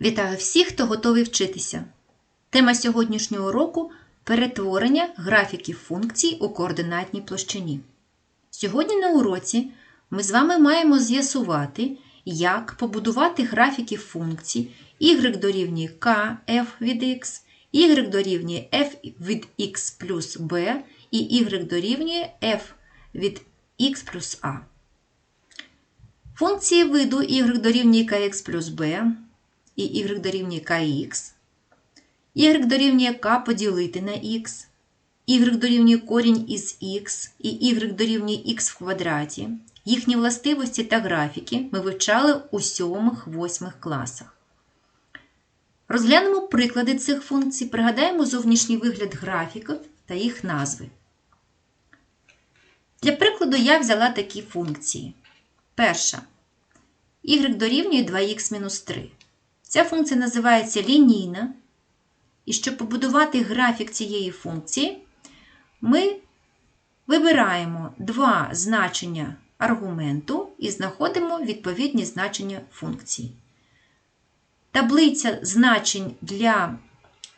Вітаю всіх, хто готовий вчитися. Тема сьогоднішнього уроку перетворення графіків функцій у координатній площині. Сьогодні на уроці ми з вами маємо з'ясувати, як побудувати графіки функцій y дорівнює k f від x, y дорівнює f від x плюс b і y дорівнює f від x плюс a. Функції виду y дорівнює kx плюс b і y дорівнює kx, y дорівнює k поділити на x, y дорівнює корінь із x і y дорівнює x в квадраті. Їхні властивості та графіки ми вивчали у 7-8 класах. Розглянемо приклади цих функцій, пригадаємо зовнішній вигляд графіків та їх назви. Для прикладу я взяла такі функції. Перша. y дорівнює 2х-3. Ця функція називається лінійна. І щоб побудувати графік цієї функції, ми вибираємо два значення аргументу і знаходимо відповідні значення функції. Таблиця значень для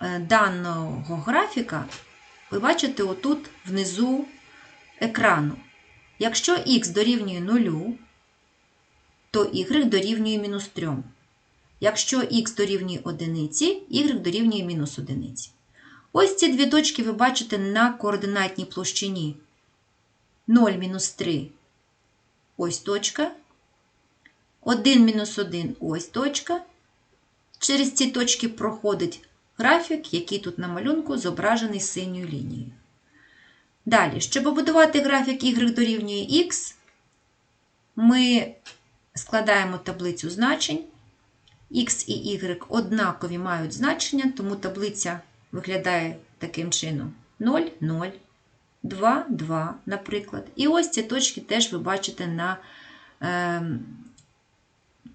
е, даного графіка ви бачите отут внизу екрану. Якщо х дорівнює 0, то y дорівнює мінус 3. Якщо х дорівнює 1, y дорівнює мінус 1. Ось ці дві точки ви бачите на координатній площині 0 мінус 3 ось точка. 1 мінус 1 ось точка. Через ці точки проходить графік, який тут на малюнку зображений синьою лінією. Далі, щоб побудувати графік y дорівнює x, ми складаємо таблицю значень. X і Y однакові мають значення, тому таблиця виглядає таким чином: 0, 0, 2, 2, наприклад. І ось ці точки теж ви бачите на е,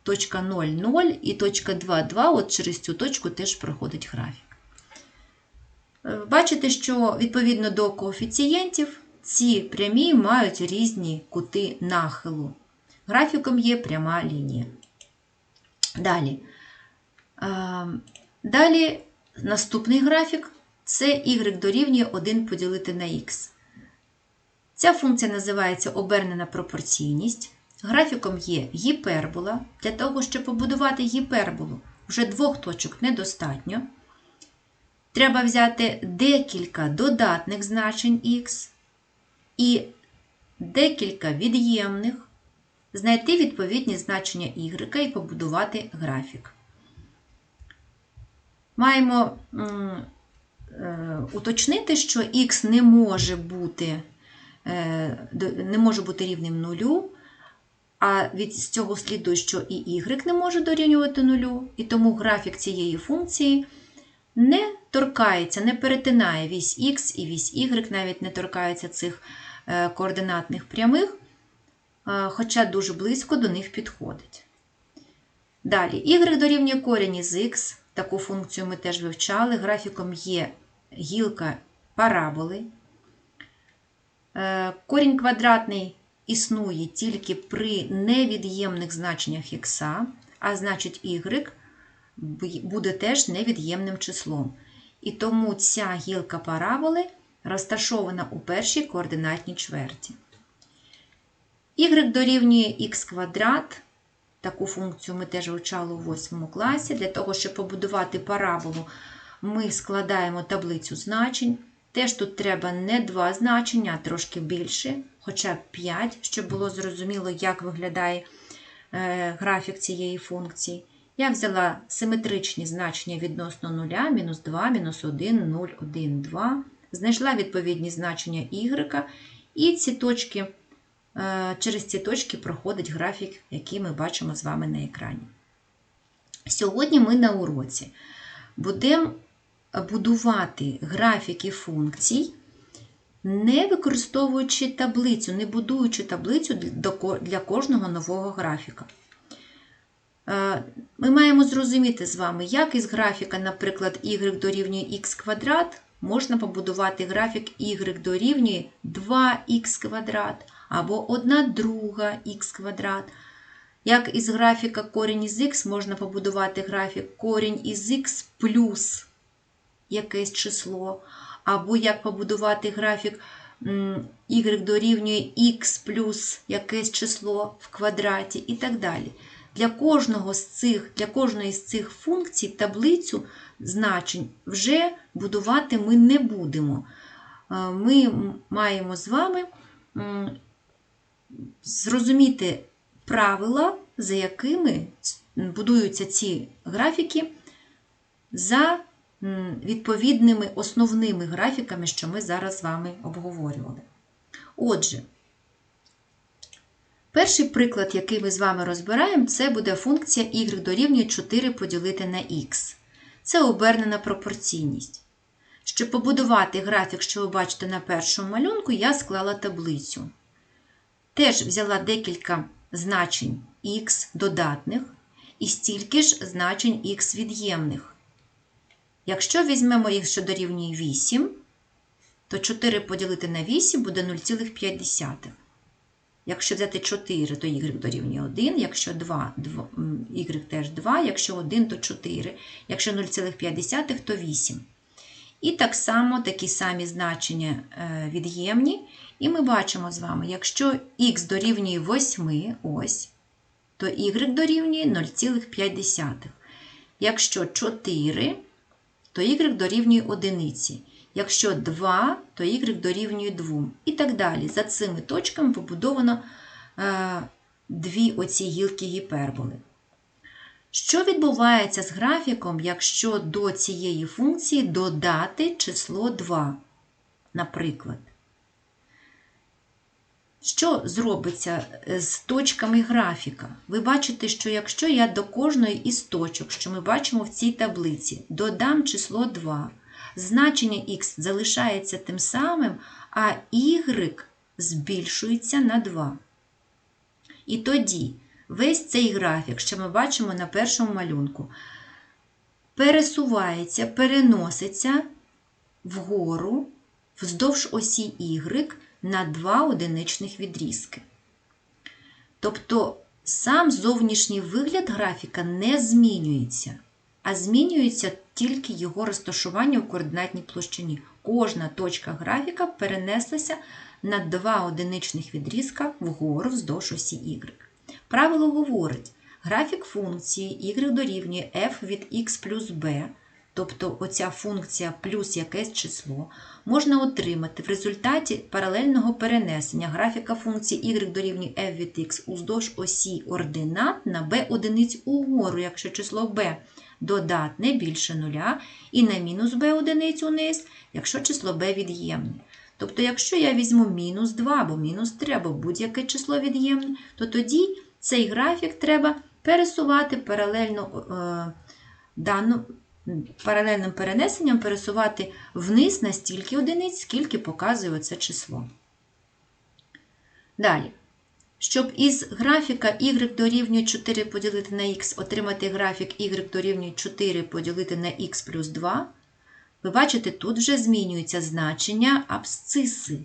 точка 0, 0 і точка 2, 2. От через цю точку теж проходить графік. Бачите, що відповідно до коефіцієнтів ці прямі мають різні кути нахилу. Графіком є пряма лінія. Далі. Далі наступний графік це y дорівнює 1 поділити на х. Ця функція називається обернена пропорційність. Графіком є гіпербола. Для того, щоб побудувати гіперболу, вже двох точок недостатньо. Треба взяти декілька додатних значень х і декілька від'ємних знайти відповідні значення y і побудувати графік. Маємо е, уточнити, що x не може бути е, не може бути рівним нулю, а від цього слідує, що і y не може дорівнювати нулю, і тому графік цієї функції не торкається, не перетинає вісь x і вісь y, навіть не торкається цих е, координатних прямих хоча дуже близько до них підходить. Далі, y дорівнює корінь із х, таку функцію ми теж вивчали. Графіком є гілка параболи. Е, корінь квадратний існує тільки при невід'ємних значеннях х, а значить, y буде теж невід'ємним числом. І тому ця гілка параболи розташована у першій координатній чверті y дорівнює х квадрат. Таку функцію ми теж вивчали у 8 класі. Для того, щоб побудувати параболу, ми складаємо таблицю значень. Теж тут треба не два значення, а трошки більше, хоча б 5, щоб було зрозуміло, як виглядає е, графік цієї функції. Я взяла симетричні значення відносно 0, мінус 2, мінус 1, 0, 1, 2. Знайшла відповідні значення y, і ці точки. Е, через ці точки проходить графік, який ми бачимо з вами на екрані. Сьогодні ми на уроці будемо будувати графіки функцій, не використовуючи таблицю, не будуючи таблицю для кожного нового графіка. Е, ми маємо зрозуміти з вами, як із графіка, наприклад, y дорівнює х квадрат, можна побудувати графік y дорівнює 2х квадрат або 1 друга х квадрат. Як із графіка корінь із х можна побудувати графік корінь із х плюс якесь число, або як побудувати графік y дорівнює х плюс якесь число в квадраті і так далі. Для кожного з цих, для кожної з цих функцій таблицю значень вже будувати ми не будемо. Е, Ми маємо з вами зрозуміти правила, за якими будуються ці графіки за відповідними основними графіками, що ми зараз з вами обговорювали. Отже, перший приклад, який ми з вами розбираємо, це буде функція y дорівнює 4 поділити на x. Це обернена пропорційність. Щоб побудувати графік, що ви бачите на першому малюнку, я склала таблицю. Теж взяла декілька значень х додатних і стільки ж значень х від'ємних. Якщо візьмемо їх, що дорівнює 8, то 4 поділити на 8 буде 0,5. Якщо взяти 4, то y дорівнює 1, якщо 2, 2 y теж 2, якщо 1, то 4, якщо 0,5, то 8. І так само такі самі значення е, від'ємні. І ми бачимо з вами, якщо х дорівнює 8, ось, то y дорівнює 0,5. Якщо 4, то y дорівнює 1. Якщо 2, то y дорівнює 2. І так далі. За цими точками побудовано е, дві оці гілки гіперболи. Що відбувається з графіком, якщо до цієї функції додати число 2, наприклад? Що зробиться е, з точками графіка? Ви бачите, що якщо я до кожної із точок, що ми бачимо в цій таблиці, додам число 2, значення х залишається тим самим, а y збільшується на 2. І тоді весь цей графік, що ми бачимо на першому малюнку, пересувається, переноситься вгору вздовж осі y на два одиничних відрізки. Тобто сам зовнішній вигляд графіка не змінюється, а змінюється тільки його розташування у координатній площині. Кожна точка графіка перенеслася на два одиничних відрізка вгору вздовж осі y. Правило говорить, графік функції y дорівнює f від x плюс b, тобто оця функція плюс якесь число, можна отримати в результаті паралельного перенесення графіка функції y дорівнює f від x уздовж осі ординат на b одиниць угору, якщо число b додатне більше нуля, і на мінус b одиниць униз, якщо число b від'ємне. Тобто, якщо я візьму мінус 2 або мінус 3, або будь-яке число від'ємне, то тоді цей графік треба пересувати паралельно е, дану, паралельним перенесенням пересувати вниз на стільки одиниць, скільки показує оце число. Далі. Щоб із графіка y дорівнює 4 поділити на x отримати графік y дорівнює 4 поділити на x плюс 2, ви бачите, тут вже змінюється значення абсциси.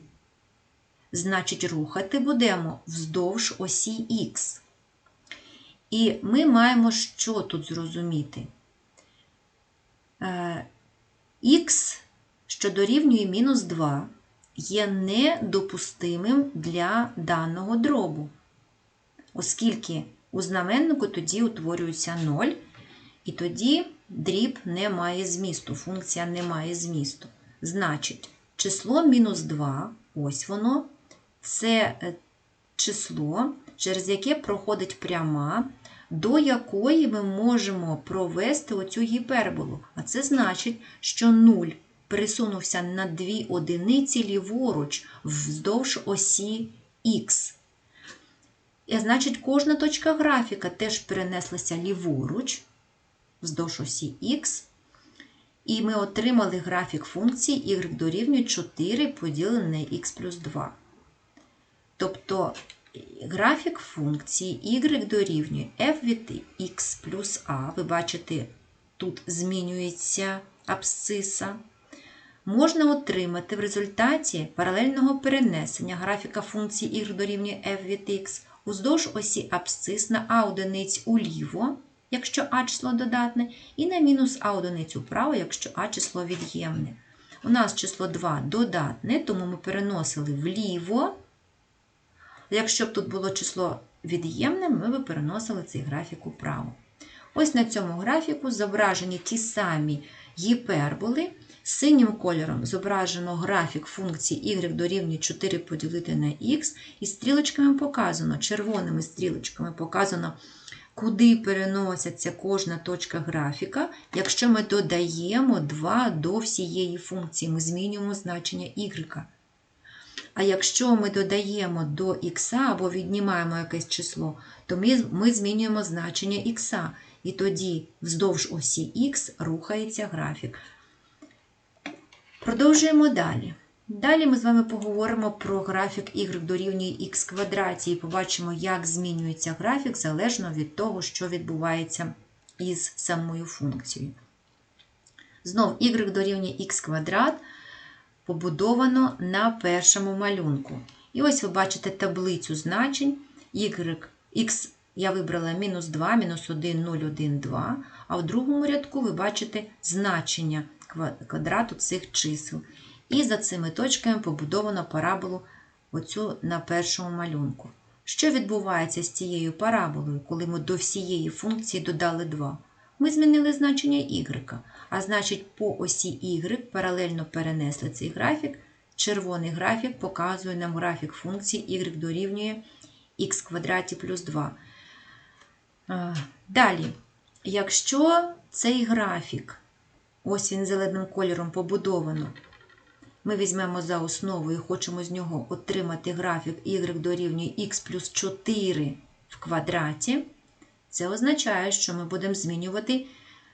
Значить, рухати будемо вздовж осі х. І ми маємо що тут зрозуміти? Х, що дорівнює мінус 2, є недопустимим для даного дробу, оскільки у знаменнику тоді утворюється 0, і тоді дріб не має змісту, функція не має змісту. Значить, число мінус 2, ось воно, це е, число, через яке проходить пряма, до якої ми можемо провести оцю гіперболу. А це значить, що 0 пересунувся на дві одиниці ліворуч вздовж осі х. І значить, кожна точка графіка теж перенеслася ліворуч вздовж осі х. І ми отримали графік функції y дорівнює 4 поділене на х плюс 2. Тобто графік функції y дорівнює f від x плюс a. Ви бачите, тут змінюється абсциса. Можна отримати в результаті паралельного перенесення графіка функції y дорівнює f від x уздовж осі абсцисна А одиниць уліво, якщо А число додатне, і на мінус А одиниць управо, якщо А число від'ємне. У нас число 2 додатне, тому ми переносили вліво. Якщо б тут було число від'ємне, ми б переносили цей графік управо. Ось на цьому графіку зображені ті самі гіперболи. Синім кольором зображено графік функції y дорівнює 4 поділити на х, і стрілочками показано, червоними стрілочками показано, куди переноситься кожна точка графіка. Якщо ми додаємо 2 до всієї функції, ми змінюємо значення y. А якщо ми додаємо до х або віднімаємо якесь число, то ми, ми змінюємо значення х. І тоді вздовж осі х рухається графік. Продовжуємо далі. Далі ми з вами поговоримо про графік y дорівнює х квадраті і побачимо, як змінюється графік залежно від того, що відбувається із самою функцією. Знов y дорівнює х квадрат побудовано на першому малюнку. І ось ви бачите таблицю значень y, x я вибрала мінус 2, мінус 1, 0, 1, 2, а в другому рядку ви бачите значення квадрату цих чисел. І за цими точками побудовано параболу оцю на першому малюнку. Що відбувається з цією параболою, коли ми до всієї функції додали 2? Ми змінили значення y, а значить, по осі y паралельно перенесли цей графік. Червоний графік показує нам графік функції y дорівнює х квадраті плюс 2. Далі, якщо цей графік, ось він зеленим кольором побудовано, ми візьмемо за основу і хочемо з нього отримати графік y дорівнює х плюс 4 в квадраті, це означає, що ми будемо змінювати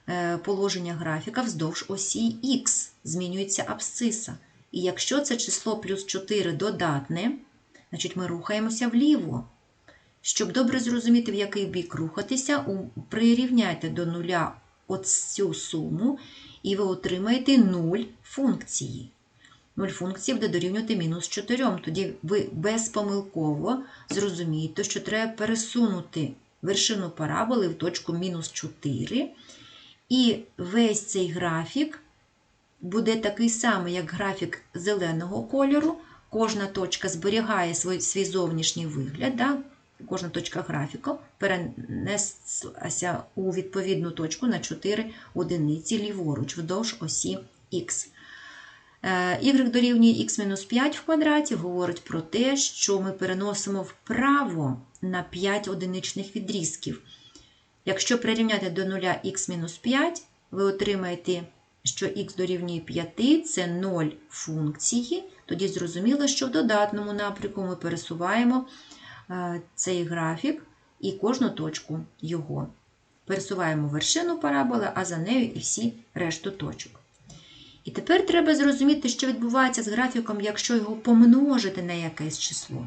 е, положення графіка вздовж осі х, змінюється абсциса. І якщо це число плюс 4 додатне, значить ми рухаємося вліво. Щоб добре зрозуміти, в який бік рухатися, прирівняйте до нуля оцю суму, і ви отримаєте 0 функції. 0 функції буде дорівнювати мінус 4. Тоді ви безпомилково зрозумієте, що треба пересунути вершину параболи в точку мінус 4. І весь цей графік буде такий самий, як графік зеленого кольору. Кожна точка зберігає свій, свій зовнішній вигляд. Да? Кожна точка графіку перенеслася у відповідну точку на 4 одиниці ліворуч вдовж осі х. Y дорівнює x-5 в квадраті говорить про те, що ми переносимо вправо на 5 одиничних відрізків. Якщо прирівняти до 0 x-5, ви отримаєте, що х дорівнює 5 це 0 функції. Тоді зрозуміло, що в додатному напрямку ми пересуваємо цей графік і кожну точку його. Пересуваємо вершину параболи, а за нею і всі решту точок. І тепер треба зрозуміти, що відбувається з графіком, якщо його помножити на якесь число.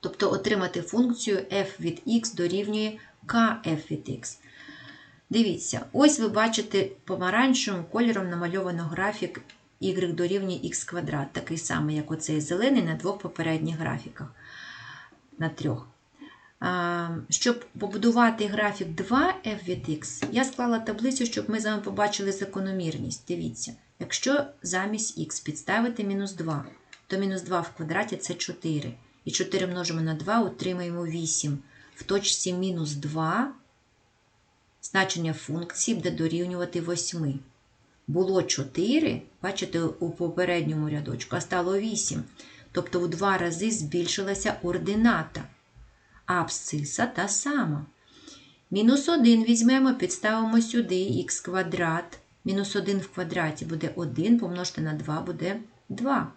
Тобто отримати функцію f від x дорівнює kf від x. Дивіться, ось ви бачите помаранчевим кольором намальовано графік y дорівнює x квадрат, такий самий, як оцей зелений на двох попередніх графіках. На трьох. Щоб побудувати графік 2f від x, я склала таблицю, щоб ми з вами побачили закономірність. Дивіться, якщо замість x підставити мінус 2, то мінус 2 в квадраті це 4. І 4 множимо на 2, отримаємо 8. В точці мінус 2 значення функції буде дорівнювати 8. Було 4, бачите, у попередньому рядочку, а стало 8. Тобто в 2 рази збільшилася ордината абсциса та сама. Мінус 1 візьмемо, підставимо сюди х квадрат. Мінус 1 в квадраті буде 1, помножити на 2 буде 2.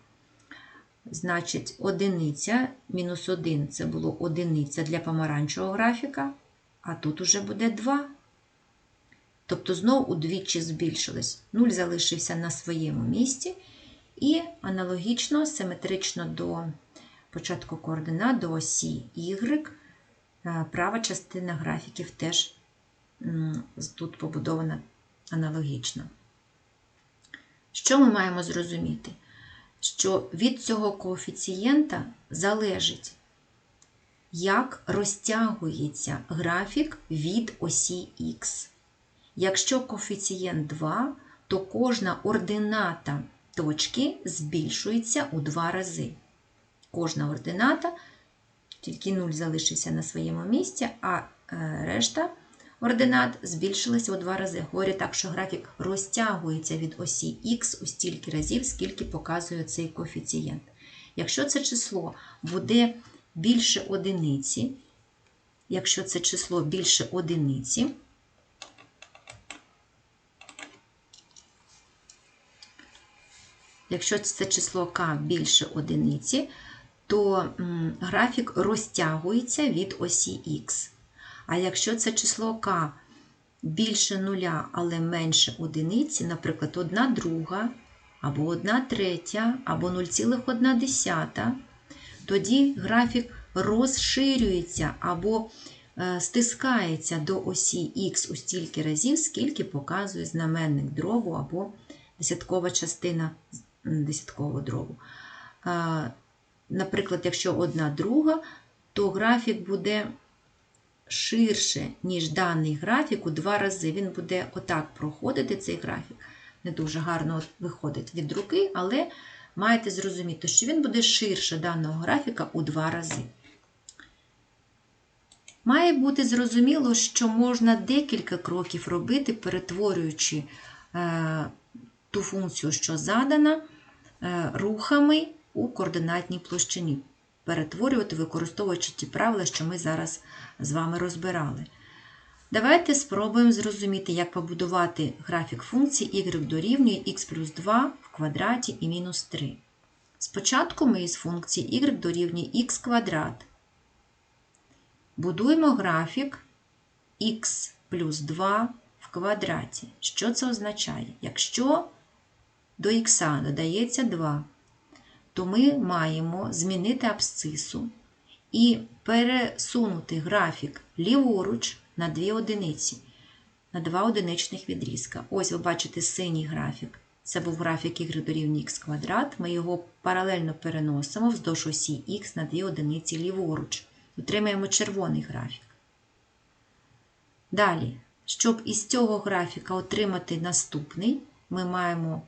Значить, одиниця мінус 1 це було одиниця для помаранчевого графіка, а тут уже буде 2. Тобто, знову удвічі збільшилось. 0 залишився на своєму місці. І аналогічно, симетрично до початку координат до осі Y. Е, права частина графіків теж тут побудована аналогічно. Що ми маємо зрозуміти? Що від цього коефіцієнта залежить, як розтягується графік від осі Х. Якщо коефіцієнт 2, то кожна ордината точки збільшується у два рази. Кожна ордината, тільки 0 залишився на своєму місці, а е, решта ординат збільшилася у два рази. Говорю так, що графік розтягується від осі Х у стільки разів, скільки показує цей коефіцієнт. Якщо це число буде більше одиниці, якщо це число більше одиниці, якщо це число k більше одиниці, то графік розтягується від осі Х. А якщо це число k більше нуля, але менше одиниці, наприклад, 1 друга, або 1 третя, або 0,1, тоді графік розширюється або е, стискається до осі Х у стільки разів, скільки показує знаменник дробу або десяткова частина десяткового дробу. Наприклад, якщо одна друга, то графік буде ширше, ніж даний графік у два рази. Він буде отак проходити цей графік. Не дуже гарно виходить від руки, але маєте зрозуміти, що він буде ширше даного графіка у два рази. Має бути зрозуміло, що можна декілька кроків робити, перетворюючи е, ту функцію, що задана, е, рухами у координатній площині. Перетворювати, використовуючи ті правила, що ми зараз з вами розбирали. Давайте спробуємо зрозуміти, як побудувати графік функції y дорівнює x плюс 2 в квадраті і мінус 3. Спочатку ми із функції y дорівнює x квадрат. Будуємо графік x плюс 2 в квадраті. Що це означає? Якщо до х додається 2, то ми маємо змінити абсцису і пересунути графік ліворуч на 2 одиниці, на 2 одиничних відрізка. Ось ви бачите синій графік. Це був графік y дорівнює х квадрат. Ми його паралельно переносимо вздовж осі х на 2 одиниці ліворуч. Отримаємо червоний графік. Далі, щоб із цього графіка отримати наступний, ми маємо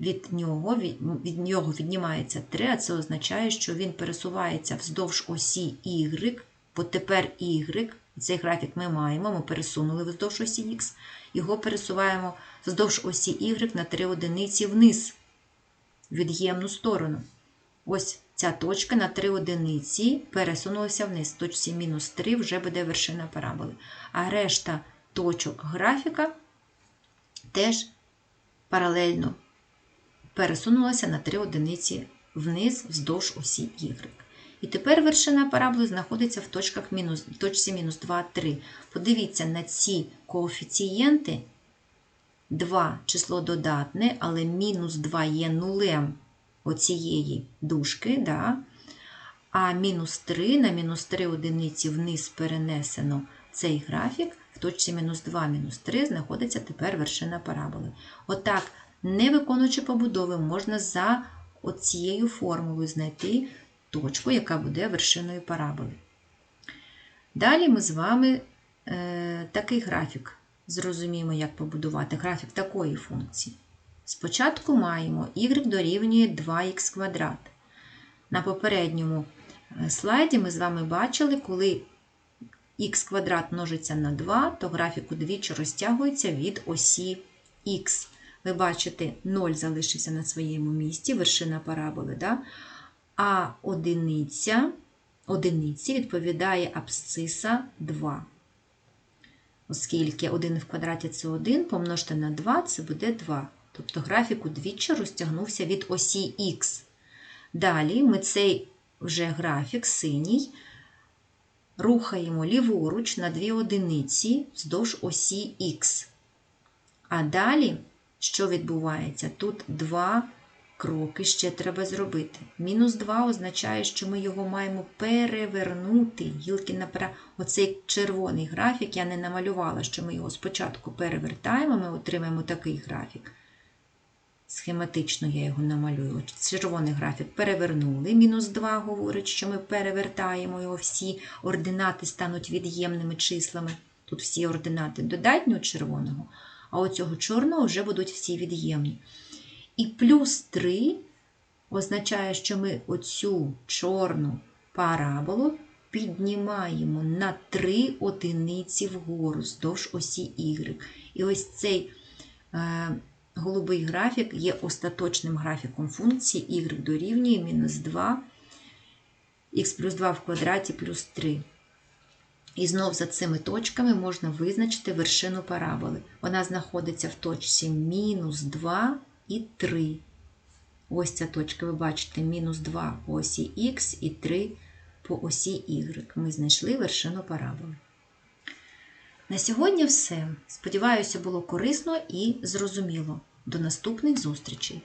від нього, від, нього віднімається 3, а це означає, що він пересувається вздовж осі Y, бо тепер Y, цей графік ми маємо, ми пересунули вздовж осі X, його пересуваємо вздовж осі Y на 3 одиниці вниз, від'ємну сторону. Ось ця точка на 3 одиниці пересунулася вниз. Точці мінус 3 вже буде вершина параболи. А решта точок графіка теж паралельно пересунулася на 3 одиниці вниз вздовж осі Y. І тепер вершина параболи знаходиться в точках мінус, точці мінус 2, 3. Подивіться на ці коефіцієнти. 2 число додатне, але мінус 2 є нулем оцієї дужки. Да? А мінус 3 на мінус 3 одиниці вниз перенесено цей графік. В точці мінус 2, мінус 3 знаходиться тепер вершина параболи. Отак, не виконуючи побудови, можна за оцією формулою знайти точку, яка буде вершиною параболи. Далі ми з вами е, такий графік зрозуміємо, як побудувати графік такої функції. Спочатку маємо y дорівнює 2х квадрат. На попередньому слайді ми з вами бачили, коли х квадрат множиться на 2, то графік удвічі розтягується від осі х. Ви бачите, 0 залишився на своєму місці, вершина параболи. Да? А одиниця, одиниці відповідає абсциса 2. Оскільки 1 в квадраті це 1, помножте на 2, це буде 2. Тобто графік удвічі розтягнувся від осі х. Далі ми цей вже графік синій рухаємо ліворуч на 2 одиниці вздовж осі х. А далі, що відбувається? Тут 2 кроки ще треба зробити. Мінус 2 означає, що ми його маємо перевернути. Гілки наперед. Оцей червоний графік я не намалювала, що ми його спочатку перевертаємо, ми отримаємо такий графік. Схематично я його намалюю. Червоний графік перевернули. Мінус 2 говорить, що ми перевертаємо його, всі ординати стануть від'ємними числами. Тут всі ординати додатнього червоного, а оцього чорного вже будуть всі від'ємні. І плюс 3 означає, що ми оцю чорну параболу піднімаємо на 3 одиниці вгору здовж осі Y. І ось цей е, голубий графік є остаточним графіком функції y дорівнює мінус 2, х плюс 2 в квадраті плюс 3. І знов за цими точками можна визначити вершину параболи. Вона знаходиться в точці мінус 2 і 3. Ось ця точка, ви бачите, мінус 2 по осі х і 3 по осі y. Ми знайшли вершину параболи. На сьогодні все. Сподіваюся, було корисно і зрозуміло. До наступних зустрічей!